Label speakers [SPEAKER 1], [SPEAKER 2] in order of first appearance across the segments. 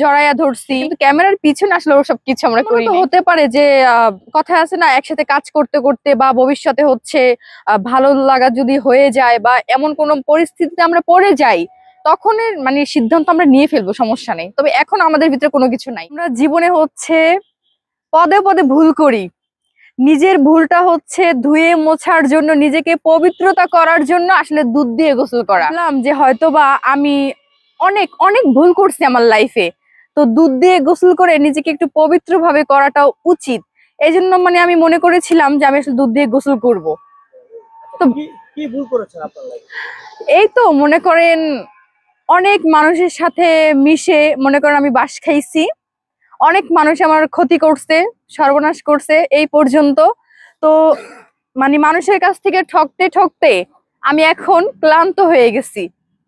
[SPEAKER 1] জড়াইয়া ধরছি। কিন্তু ক্যামেরার পিছনে আসলে ওসব কিছু আমরা করি হতে পারে যে কথা আছে না একসাথে কাজ করতে করতে বা ভবিষ্যতে হচ্ছে ভালো লাগা যদি হয়ে যায় বা এমন কোনো পরিস্থিতিতে আমরা পড়ে যাই তখন মানে সিদ্ধান্ত আমরা নিয়ে ফেলব সমস্যা নেই। তবে এখন আমাদের ভিতরে কোনো কিছু নাই। আমরা জীবনে হচ্ছে পদে পদে ভুল করি। নিজের ভুলটা হচ্ছে ধুয়ে মোছার জন্য নিজেকে পবিত্রতা করার জন্য আসলে দুধ দিয়ে গোসল করা। যে হয়তোবা আমি অনেক অনেক ভুল করছি আমার লাইফে তো দুধ দিয়ে গোসল করে নিজেকে একটু পবিত্র ভাবে করাটাও উচিত। এই জন্য মানে আমি মনে করেছিলাম যে আমি আসলে দুধ দিয়ে গোসল করব। তো-
[SPEAKER 2] কি ভুল করেছেন আপনার
[SPEAKER 1] এই তো মনে করেন অনেক মানুষের সাথে মিশে মনে করেন আমি বাস খাইছি। অনেক মানুষ আমার ক্ষতি করছে সর্বনাশ করছে এই পর্যন্ত। তো মানে মানুষের কাছ থেকে ঠকতে ঠকতে আমি এখন ক্লান্ত হয়ে গেছি।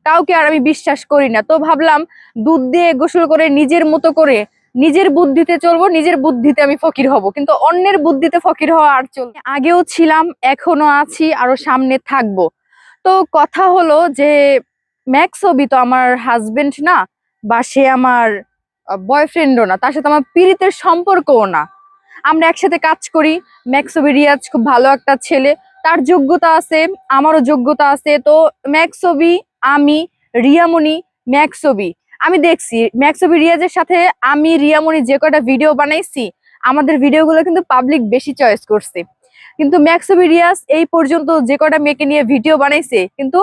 [SPEAKER 1] কাউকে আর আমি বিশ্বাস করি না। তো ভাবলাম দুধ দিয়ে গোসল করে নিজের মতো করে নিজের বুদ্ধিতে চলবো, নিজের বুদ্ধিতে আমি ফকির হব। কিন্তু অন্যের বুদ্ধিতে ফকির হওয়া আর চলবে আগেও ছিলাম, এখনও আছি, আরও সামনে থাকব। তো কথা হলো যে ম্যাক্সবি তো আমার হাজবেন্ড না, বা সে আমার বয়ফ্রেন্ডও না, তার সাথে আমার পীড়িতের সম্পর্কও না। আমরা একসাথে কাজ করি ম্যাক্সবি রিয়াজ খুব ভালো একটা ছেলে, তার যোগ্যতা আছে, আমারও যোগ্যতা আছে। তো ম্যাক্সবি আমি, রিয়ামণি, ম্যাক্সবি। আমি দেখছি, ম্যাক্সবি রিয়াজের সাথে আমি, রিয়ামণি যে কটা ভিডিও বানাইছি, আমাদের ভিডিওগুলো কিন্তু পাবলিক বেশি চয়েস করছে। কিন্তু ম্যাক্সবি রিয়াজ এই পর্যন্ত যে কটা মেয়েকে নিয়ে ভিডিও বানাইছে, কিন্তু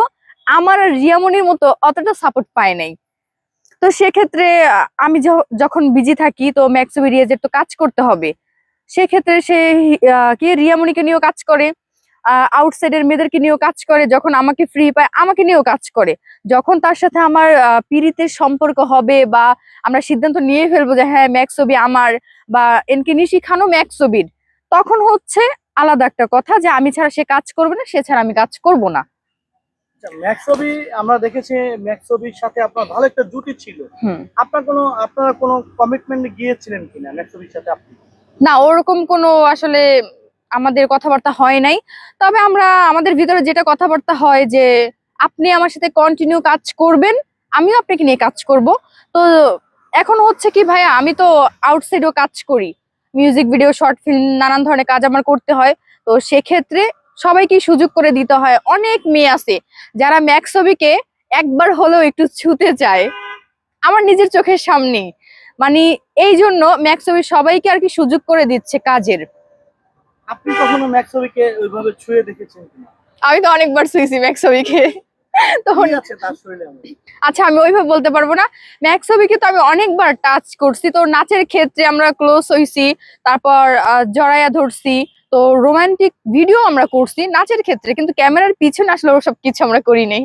[SPEAKER 1] আমার রিয়ামণির মতো অতটা সাপোর্ট পায় নাই। তো সেক্ষেত্রে, আমি যখন বিজি থাকি, তো ম্যাক্সবি রিয়াজের তো কাজ করতে হবে। সেক্ষেত্রে সে কি রিয়ামণিকে নিয়েও কাজ করে। আউটসাইডের মেয়েদেরকে নিয়েও কাজ করে যখন আমাকে ফ্রি পায় আমাকে নিয়েও কাজ করে। যখন তার সাথে আমার পীড়িতের সম্পর্ক হবে বা আমরা সিদ্ধান্ত নিয়ে ফেলব যে হ্যাঁ ম্যাক্সবি আমার বা এনকে নিশি খানও ম্যাক্সবির তখন হচ্ছে আলাদা একটা কথা যে আমি ছাড়া সে কাজ করবে না সে ছাড়া আমি কাজ করব না।
[SPEAKER 2] আচ্ছা ম্যাক্সবি আমরা দেখেছি ম্যাক্সবির সাথে আপনার ভালো একটা জুটি ছিল। আপনার কোনো আপনার কোনো কমিটমেন্ট গিয়েছিলেন কিনা ম্যাক্সবির সাথে আপনি?
[SPEAKER 1] না ওরকম কোনো আসলে আমাদের কথাবার্তা হয় নাই। তবে আমরা আমাদের ভিতরে যেটা কথাবার্তা হয় যে, আপনি আমার সাথে কন্টিনিউ কাজ করবেন, আমিও আপনাকে নিয়ে কাজ করব। তো এখন হচ্ছে কি ভাইয়া, আমি তো আউটসাইডও কাজ করি। মিউজিক ভিডিও শর্ট ফিল্ম নানান ধরনের কাজ আমার করতে হয়। তো সেক্ষেত্রে সবাইকে সুযোগ করে দিতে হয়। অনেক মেয়ে আছে, যারা ম্যাক্সবিকে একবার হলেও একটু ছুতে চায়। আমার নিজের চোখের সামনে মানে এই জন্য ম্যাক্সবি সবাইকে আর কি সুযোগ করে দিচ্ছে কাজের।
[SPEAKER 2] আপনি কখনো ম্যাক্সবিকে ওইভাবে ছুঁয়ে দেখেছেন কিনা?
[SPEAKER 1] আমি তো অনেকবার শুয়েছি ম্যাক্সবিকে তখন
[SPEAKER 2] কি?
[SPEAKER 1] আচ্ছা আমি ওইভাবে বলতে পারব না। ম্যাক্সবিকে তো আমি অনেকবার টাচ করছি। তো নাচের ক্ষেত্রে আমরা ক্লোজ হইছি তারপর জড়াইয়া ধরছি। তো রোমান্টিক ভিডিও আমরা করছি নাচের ক্ষেত্রে কিন্তু ক্যামেরার পিছনে আসলে ওসব কিছু আমরা করি নাই।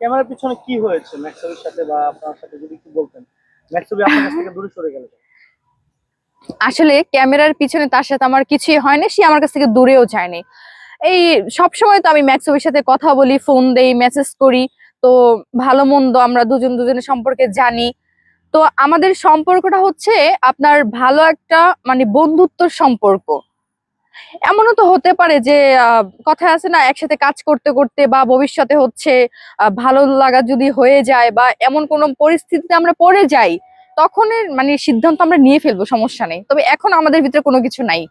[SPEAKER 2] ক্যামেরার পিছনে কি হয়েছে ম্যাক্সবির সাথে বা আপনার সাথে? যদি একটু বলতেন। ম্যাক্সবি আপনার কাছ থেকে দূরে সরে গেল
[SPEAKER 1] আসলে ক্যামেরার পিছনে তার সাথে আমার কিছুই হয়নি সে আমার কাছ থেকে দূরেও যায়নি এই সব সময় তো আমি ম্যাক্সবির সাথে কথা বলি ফোন দেই মেসেজ করি, তো ভালো মন্দ আমরা দুজন দুজনের সম্পর্কে জানি। তো আমাদের সম্পর্কটা হচ্ছে আপনার ভালো একটা মানে বন্ধুত্বর সম্পর্ক। এমনও তো হতে পারে যে কথা আছে না, একসাথে কাজ করতে করতে বা ভবিষ্যতে হচ্ছে ভালো লাগা যদি হয়ে যায় বা এমন কোনো পরিস্থিতিতে আমরা পড়ে যাই তখন এর মানে সিদ্ধান্ত আমরা নিয়ে ফেলব, সমস্যা নেই। তবে এখন আমাদের ভিতরে কোনো কিছু নাই।